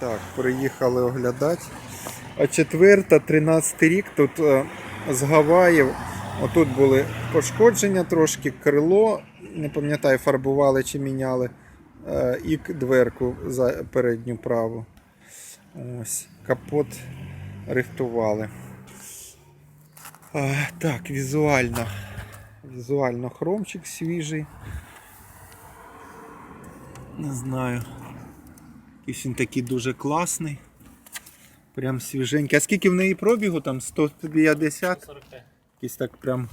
Так, приїхали оглядати. А четверта, 13 рік, тут е, з Гаваїв. Отут були пошкодження трошки, крило, не пам'ятаю, фарбували чи міняли. Е, і дверку за передню праву. Ось, капот рихтували. Так, візуально. Візуально хромчик свіжий. Не знаю. Якийсь він такий дуже класний. Прям свіженький. А скільки в неї пробігу? Там 150? 45. Якийсь так прям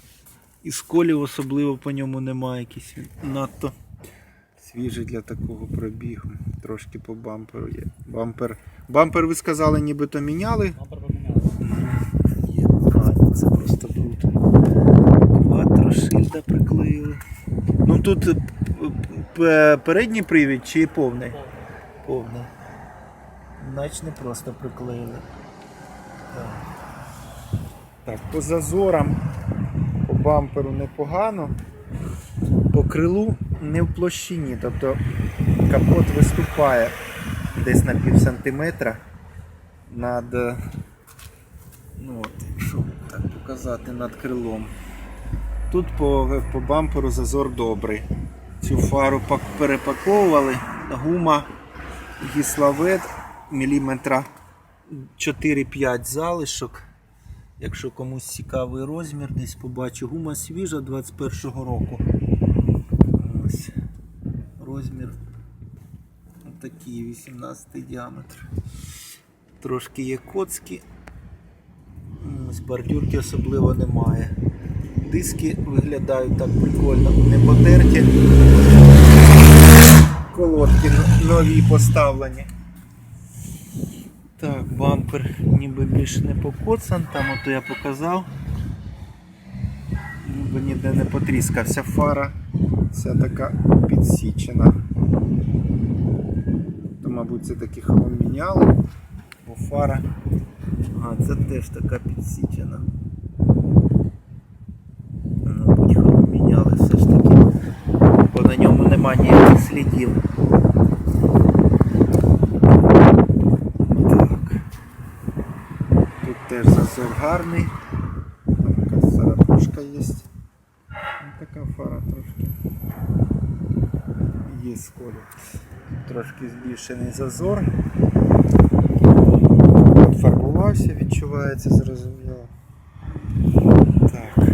і сколів особливо по ньому немає. Якийсь він надто свіжий для такого пробігу. Трошки по бамперу є. Бампер. Бампер ви сказали, нібито міняли. Бампер поміняли. Є, це просто круто. Кватрошильда приклеїли. Ну тут е, передній привід чи повний? Повний. Значить не просто приклеїли. Так. по зазорам, по бамперу непогано. По крилу не в площині, тобто капот виступає десь на пів сантиметра над, ну от, якщо так показати, над крилом. Тут по, по бамперу зазор добрий. Цю фару перепаковували. Гума гіславет міліметра 4-5 залишок. Якщо комусь цікавий розмір, десь побачу. Гума свіжа 21-го року. Ось. Розмір такий 18 діаметр. Трошки є коцки. Ось бордюрки особливо немає. Диски виглядають так прикольно, не потерті. Колодки нові поставлені. Так, бампер ніби більш не покоцан, там ото я показав. Ніби ніде не потріскався фара. Вся така підсічена. То, мабуть, це таки хром міняли, бо фара. А, це теж така підсічена. Мабуть, хром міняли все ж таки. Бо ньому слідів. Так. Тут теж зазор гарний. Там якась царапушка є. Така фара трошки. Є сколі. Трошки збільшений зазор. Фарбувався, відчувається, зрозуміло. Так.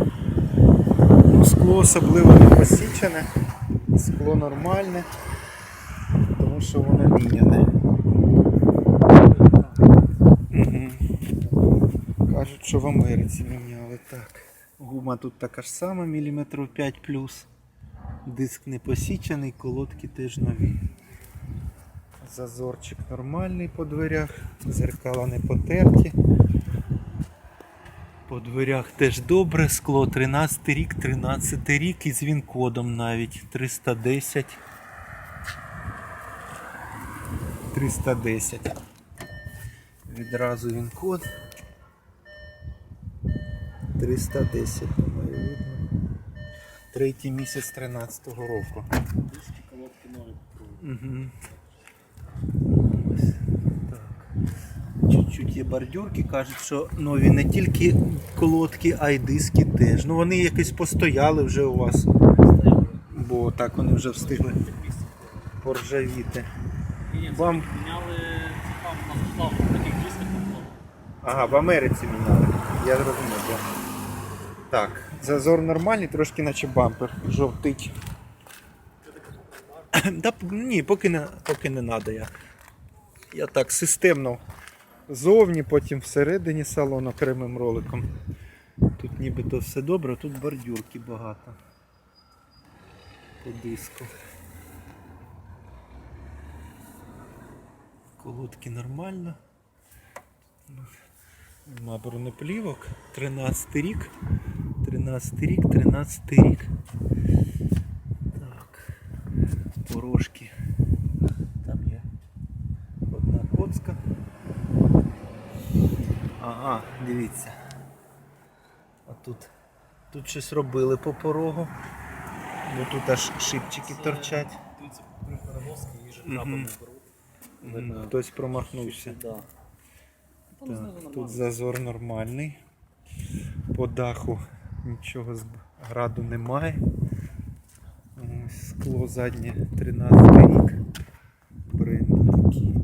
Ну, скло особливо не посічене, скло нормальне, тому що воно міняне. Кажуть, що в Америці міняли так. Гума тут така ж сама, міліметрів 5 Диск не посічений, колодки теж нові. Зазорчик нормальний по дверях, зеркала не потерті. По дверях теж добре, скло 13 рік, 13 рік із він-кодом навіть 310. 310. Відразу він код. 310, думаю, видно. Третій місяць 13-го року. Угу. Так. Є бордюрки, кажуть, що нові не тільки колодки, а й диски теж. Ну вони якось постояли вже у вас, бо так вони вже встигли поржавіти. Вам-. Ага, в Америці міняли. Я зрозумів. Так, зазор нормальний, трошки наче бампер жовтить. Да, ні, поки не, поки не треба. Я, я так системно зовні, потім всередині салон окремим роликом. Тут нібито все добре, тут бордюрки багато. По диску. Колодки нормально. Нема бронеплівок. 13 рік. 13 рік, 13 рік. Так. Порожки. Там є одна коцка. Ага, дивіться. А тут, тут щось робили по порогу. Бо тут аж шипчики торчать. Дивіться, при перевозці їжі Мгм. трапами беруть. Хтось промахнувся. Да. Так, тут зазор нормальний. По даху нічого з граду немає. Ось Скло заднє 13 рік. Бренд такий.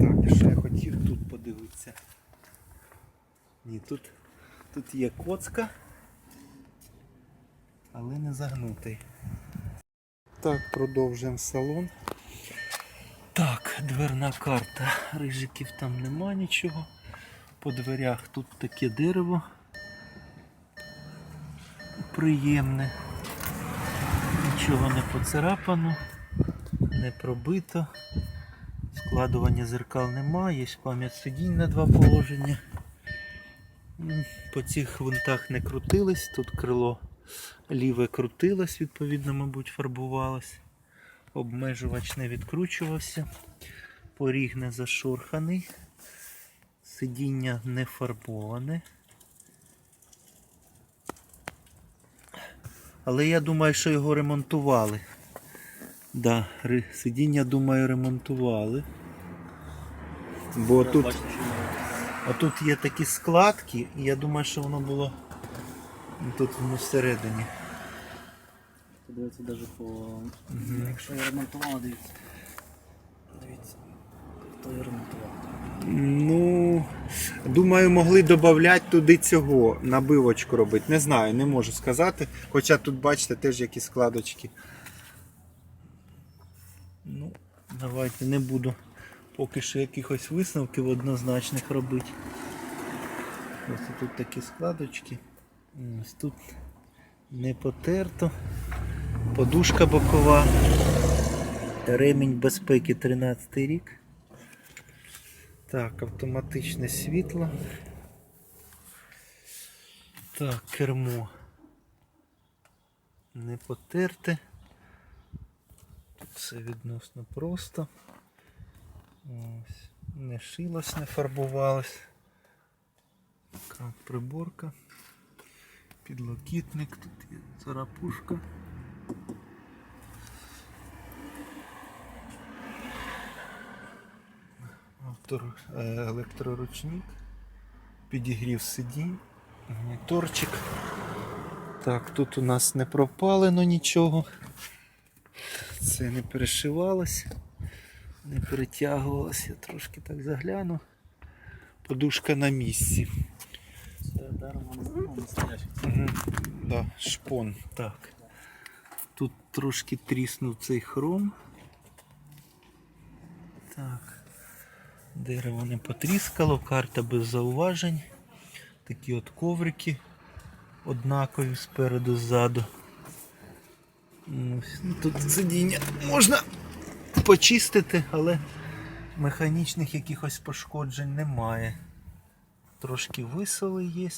Так, і що я хотів тут подивитися. Ні, тут, тут є коцка, але не загнутий. Так, продовжуємо салон. Так, дверна карта. Рижиків там нема нічого. По дверях тут таке дерево. Приємне. Нічого не поцарапано, не пробито. Складування зеркал немає, є пам'ять сидінь на два положення. По цих винтах не крутились, тут крило ліве крутилось, відповідно, мабуть, фарбувалось. Обмежувач не відкручувався. Поріг не зашорханий. Сидіння не фарбоване. Але я думаю, що його ремонтували. Да, сидіння, думаю, ремонтували. Бо тут, воно- отут є такі складки, і я думаю, що воно було тут воно всередині. Подивиться навіть по. Якщо я ремонтував, дивіться. Дивіться. Хто я ремонтував? Ну, думаю, могли додати туди цього набивочку робити. Не знаю, не можу сказати. Хоча тут, бачите, теж якісь складочки. Ну, давайте не буду поки що якихось висновків однозначних робити. Ось тут такі складочки. Ось тут не потерто. Подушка бокова. Ремінь безпеки 13 рік. Так, автоматичне світло. Так, кермо. Не потерте. Тут все відносно просто. Ось. Не шилось, не фарбувалось. Така приборка. Підлокітник, тут є царапушка. Автор, е, електроручник, підігрів сидінь, моніторчик. Так, тут у нас не пропалено нічого. Це не перешивалось, не перетягувалось. Я трошки так загляну. Подушка на місці. Це. Угу. Да, шпон. Так. Тут трошки тріснув цей хром. Так. Дерево не потріскало, карта без зауважень. Такі от коврики однакові спереду ззаду. Ну, Тут сидіння можна почистити, але механічних якихось пошкоджень немає. Трошки висоли є.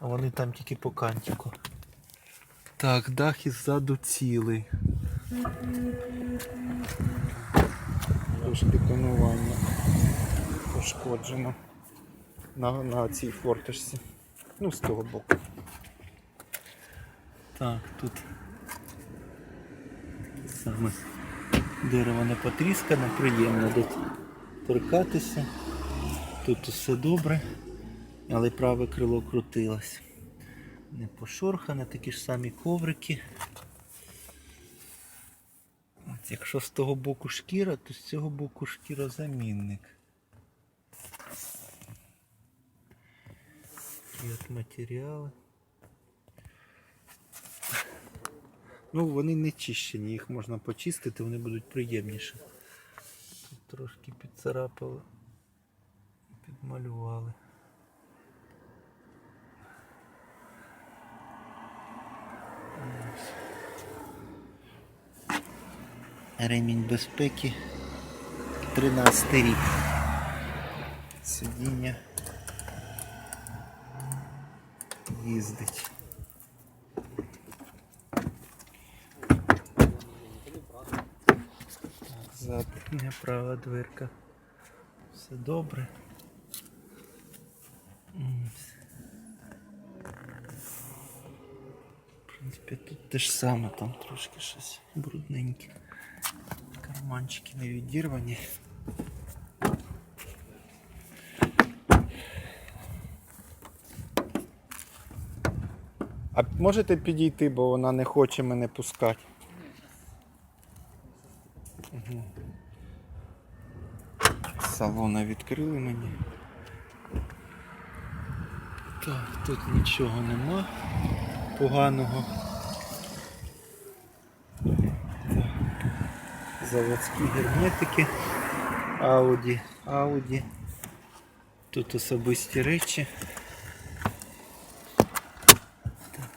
А вони там тільки по кантику. Так, дах іззаду цілий. Трошки тонування пошкоджено на, на цій форточці. Ну, з того боку. Так, тут саме дерево не потріскане, приємно тут торкатися. Тут усе добре, але праве крило крутилось. Не пошорхане, такі ж самі коврики. От якщо з того боку шкіра, то з цього боку шкірозамінник. Такі от матеріали. Ну, вони не чищені, їх можна почистити, вони будуть приємніші. Тут трошки підцарапали, підмалювали. Ремінь безпеки 13 рік. Сидіння їздить. Задня права дверка. Все добре. М, принципі, тут те ж саме, там трошки щось брудненьке. Карманчики не відірвані. А можете підійти, бо вона не хоче мене пускати. Салона відкрили мені. Так, тут нічого нема поганого. Заводські герметики. Ауді, Ауді. Тут особисті речі. Так.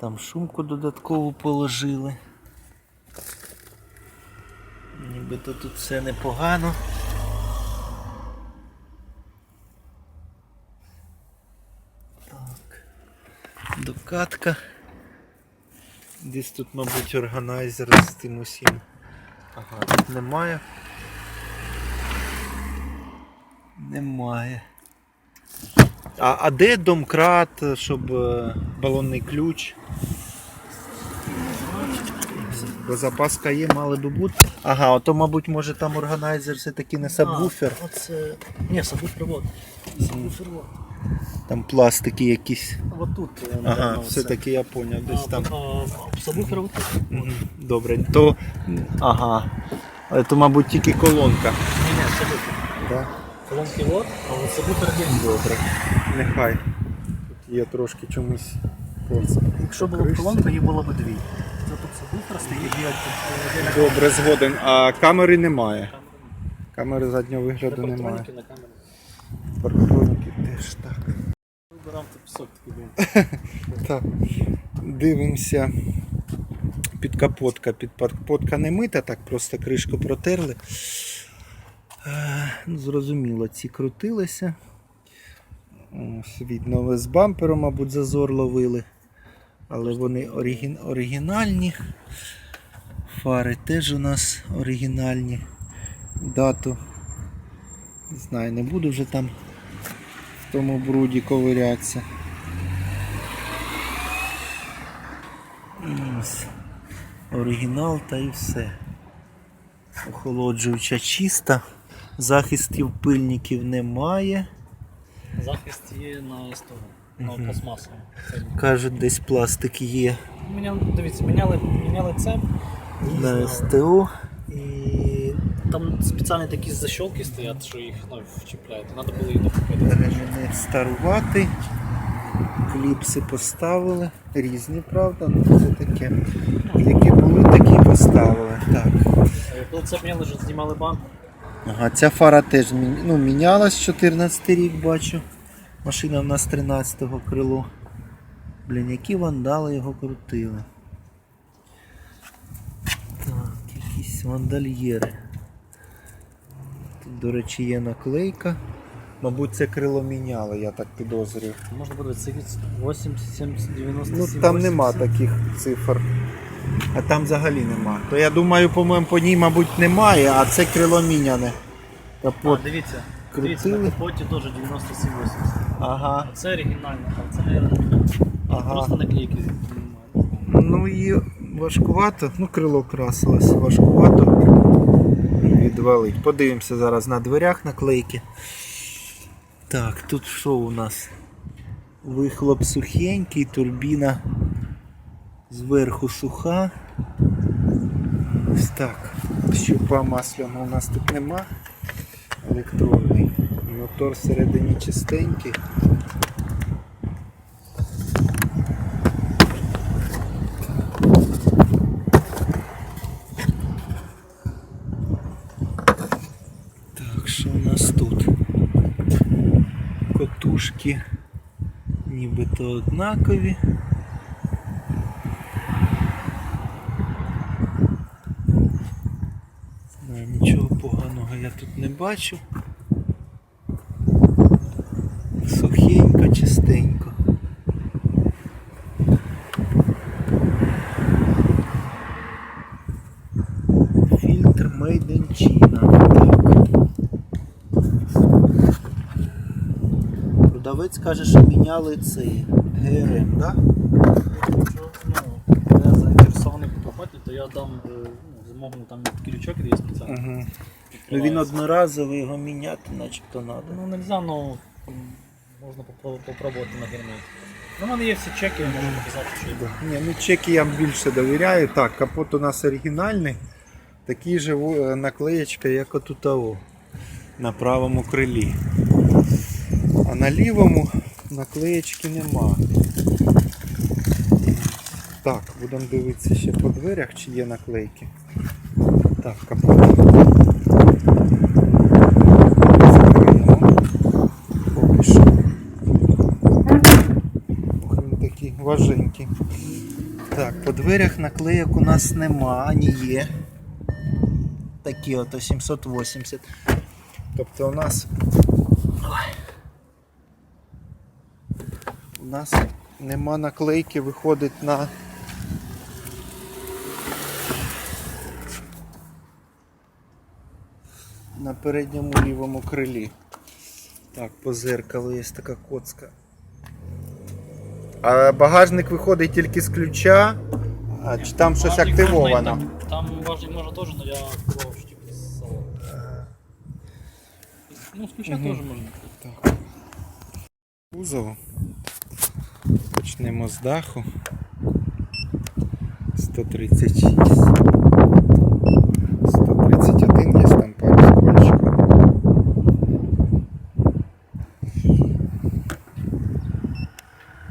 Там шумку додаткову положили. Нібито тут все непогано. Так. Докатка. Десь тут, мабуть, органайзер з тим усім. Ага, тут немає. Немає. А, а де домкрат, щоб е, балонний ключ? Бо запаска є, мали би бути. Ага, ото, мабуть, може там органайзер все-таки не сабвуфер. А, Оце... Ні, сабвуфер вот. Сабвуфер вот. Там пластики якісь. Вот тут. е, Ага, все-таки я поняв, десь А, там. а, Сабвуфер вот тут. Добре, то. Ага. То, мабуть, тільки колонка. Ні, ні, сабвуфер. Да? Колонки вот, а от сабвуфер де. Добре. Нехай. Тут є трошки чомусь. Якщо було б колонка, її було б дві. Добре, згоден. А камери немає. Камери заднього вигляду немає. Парктроніки теж так. Вибирав тут пісок такий. Так. Дивимося. Підкапотка. Підкапотка не мита, так просто кришку протерли. Е, ну, Зрозуміло, ці крутилися. Ось, видно, з бампером, мабуть, зазор ловили. Але вони оригін... оригінальні. Фари теж у нас оригінальні. Дату. Не знаю, не буду вже там в тому бруді ковирятися. Ось. Оригінал та і все. Охолоджуюча чиста. Захистів пильників немає. Захист є на СТО, на пластмасовому. Це Кажуть, десь пластик є Міняли, дивіться, міняли, міняли це. на СТО. І там спеціальні такі защолки стоять, що їх ну, вчіпляють. Треба було їх докупити. Ремінець старуватий. Кліпси поставили. Різні, правда, ну це таке. Які були, такі поставили. Так. Е, Коли це міняли, вже знімали банк. Ага, ця фара теж ну, мінялась 14 рік, бачу. Машина в нас 13-го крило. Блін, які вандали його крутили. Так, якісь вандальєри. Тут, до речі, є наклейка. Мабуть, це крило міняли, я так підозрюю. Можна буде це 8, 70, 90, Ну там нема таких цифр. А там взагалі нема. То я думаю, по-моєму, по ній, мабуть, немає, а це крило міняне. От, Капот. дивіться, дивіться, крутили. на капоті теж 97 80 Ага. А це оригінально, а Ага. Просто наклейки. Ну і важкувато, ну крило красилось, важкувато відвалить. Подивимося зараз на дверях наклейки. Так, тут що у нас? Вихлоп сухенький, турбіна зверху суха. Ось так. Щупа масляного у нас тут нема. Електронний. Мотор всередині чистенький. Так, що у нас тут? Котушки нібито однакові. Нічого поганого я тут не бачу. Продавець каже, що міняли цей ГРМ, так? Ну, я то я дам е, ну, змогу там ключок є спеціально. Ну Він одноразовий його міняти начебто треба. Ну не ну, можна, але можна попробувати на гермі. У мене є всі чеки, я можу показати, що є. Ні, ну чеки я більше довіряю. Так, капот у нас оригінальний. Такий же наклеєчка, як от у того на правому крилі. А на лівому наклеєчки нема. Так, будемо дивитися ще по дверях, чи є наклейки. Так, капот. Поки що. Ох, він такий важенький. Так, по дверях наклеїк у нас нема, ані є. Такі ото 780. Тобто у нас. Ой. Нас нема наклейки, виходить на. На передньому лівому крилі. Так, по зеркалу є така коцка. А багажник виходить тільки з ключа, а чи там щось активовано? Там, важник може теж, але я активував що типу з салону. Ну, з ключа теж можна. Так. Кузов. Почнемо з даху. 136. 131 є там пару скольчиків.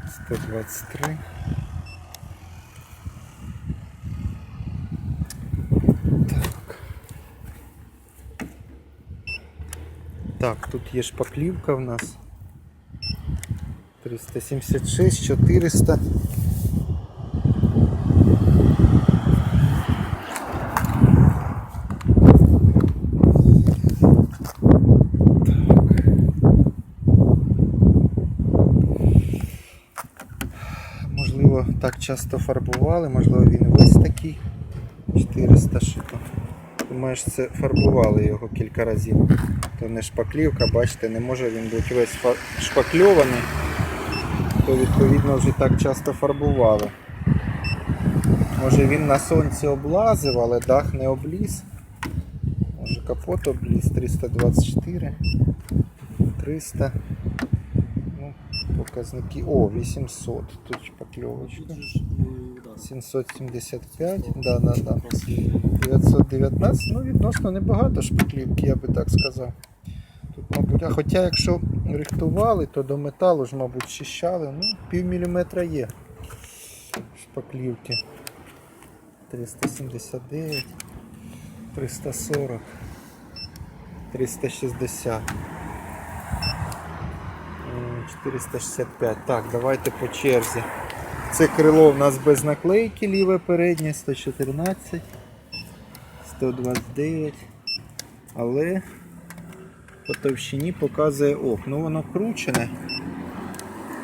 Сто двадцять три. Так. Так, тут є шпаклівка в нас. 376, 400. Можливо, так часто фарбували, можливо, він весь такий. 400 шито. Думаєш, це фарбували його кілька разів. То не шпаклівка, бачите, не може він бути весь шпакльований. То відповідно вже так часто фарбували. Може він на сонці облазив, але дах не обліз. Може капот обліз 324, 300. Ну, показники. О, 800. Тут да, 775, да, да, да. 919, ну відносно небагато шпаклівки, я би так сказав. Тут, мабуть, а хоча якщо рихтували, то до металу ж, мабуть, щищали, ну, пів міліметра є шпаклівки. 379, 340, 360. 465. Так, давайте по черзі. Це крило в нас без наклейки, ліве переднє 114. 129. Але по товщині показує ок. Ну воно кручене.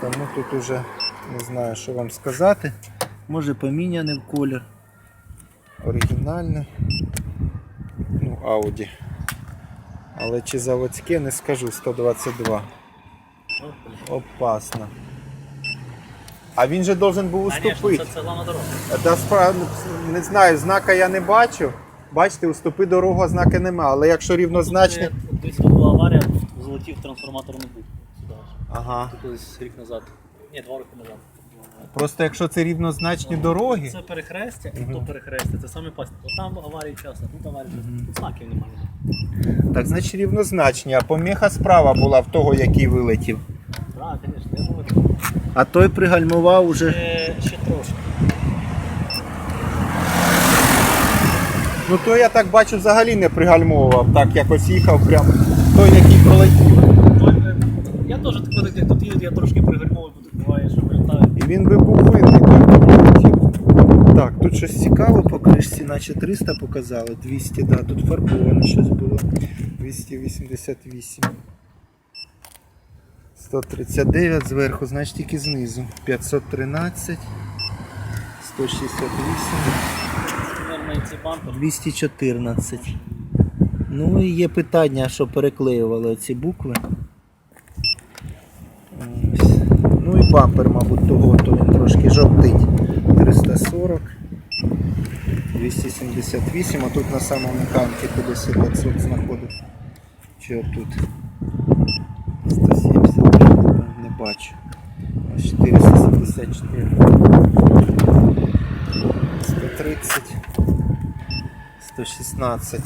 Тому тут уже не знаю, що вам сказати. Може поміняний в колір. Оригінальне. Ну, Audi. Але чи заводське, не скажу 122. Опасно. А він же должен був уступити. Та справа, не знаю, знака я не бачу. Бачите, уступи дорогу, а знака нема. Але якщо рівнозначне. Десь тут була аварія, залетів трансформатор не. Сюди. Ага. Це колись рік назад. Ні, два роки назад. Просто якщо це рівнозначні дороги. Це перехрестя, і то перехрестя, це саме пасть. От там аварії часто, тут аварії часто. Тут знаків немає. Так значить рівнозначні, а поміха справа була в того, який вилетів. Так, звісно, я говорю. А той пригальмував уже. Ще, ще трошки. Ну то я так бачу взагалі не пригальмовував, так якось їхав прямо той, який пролетів. Я теж так, тут їду, я трошки пригальмовую, бо буває, що вилітає. І він би був винний, пролетів. Так, тут щось цікаве по кришці, наче 300 показали, 200, да, тут фарбоване щось було. 288. 139 зверху, значить тільки знизу. 513. 168. Наверно, і цей бампер. 214. Ну і є питання, що переклеювали ці букви. Ось. Ну і бампер, мабуть, того, то він трошки жовтить. 340. 178, а тут на самому канті кудись 500 знаходить. Чи отут? 170, не бачу. 474. 130. 116.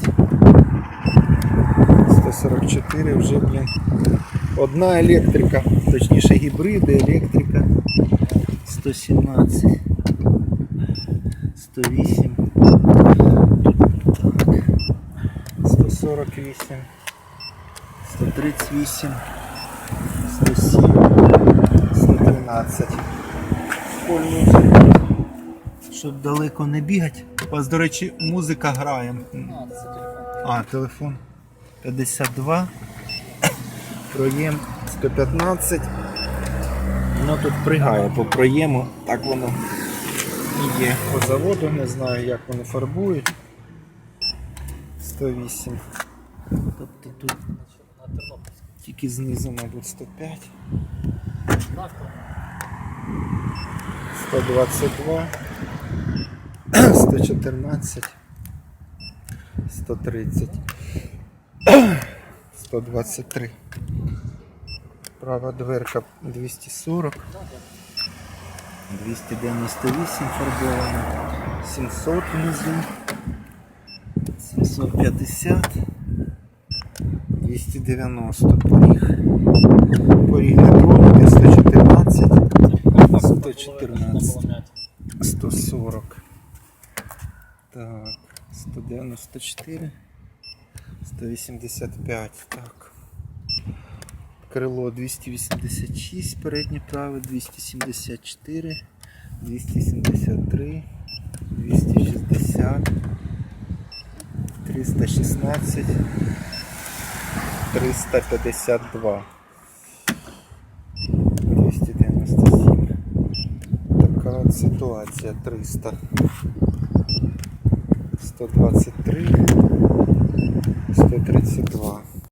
144 вже, блін. Одна електрика, точніше гібриди, електрика. 117. 108. Так. 148. 138. 107. 113. Польний. Щоб далеко не бігати. У вас, до речі, музика грає. А, це телефон. А, телефон 52. Проєм 115. Ну тут пригає по проєму. Так воно і є по заводу, не знаю як вони фарбують. 108. Тобто тут тільки знизу, мабуть, 105. 122, 114, 130, 123. Права дверка 240, 298 фарбована, 700 внизу, 750, 290 поріг. Поріг не тронутий, 114. 114. 140. Так, 194. 185. Так. Крило 286, переднє праве 274, 273, 260, 316, 352. 297. Така ситуація 300. 123. 132.